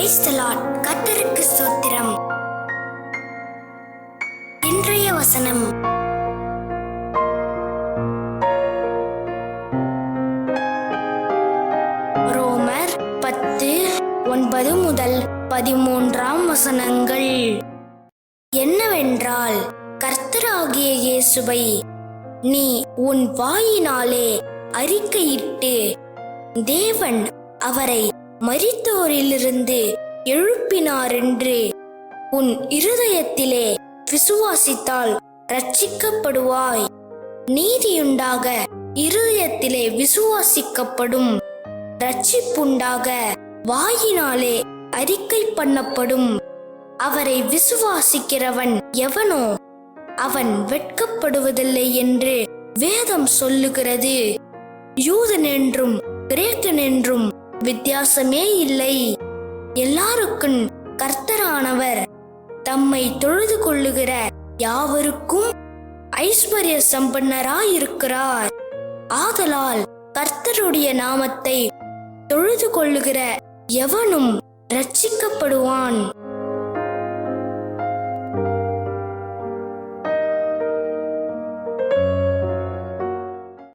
கத்தருக்கு சோத்திரம். இன்றைய வசனம். ரோமர் பத்து ஒன்பது முதல் பதிமூன்றாம் வசனங்கள். என்னவென்றால் கர்த்தராகிய இயேசுவை நீ உன் வாயினாலே அறிக்கையிட்டு தேவன் அவரை மரித்தோரிலிருந்து எழுப்பினாரென்று. உன் இருதயத்திலே விசுவாசித்தால் ரட்சிக்கப்படுவாய் நீதியுண்டாக இருதயத்திலே விசுவாசிக்கப்படும். ரட்சிப்புண்டாக வாயினாலே அறிக்கை பண்ணப்படும். அவரை விசுவாசிக்கிறவன் எவனோ? அவன் வெட்கப்படுவதில்லை என்று வேதம் சொல்லுகிறது. யூதன் என்றும் கிரேக்கன் என்றும் வித்தியாசமே இல்லை. எல்லாருக்கும் கர்த்தரானவர் தம்மை தொழுது கொள்ளுகிற யாவருக்கும் ஐஸ்வர்ய சம்பன்னராயிருக்கிறார் ஆதலால் கர்த்தருடைய நாமத்தை தொழுது கொள்ளுகிற எவனும் ரட்சிக்கப்படுவான்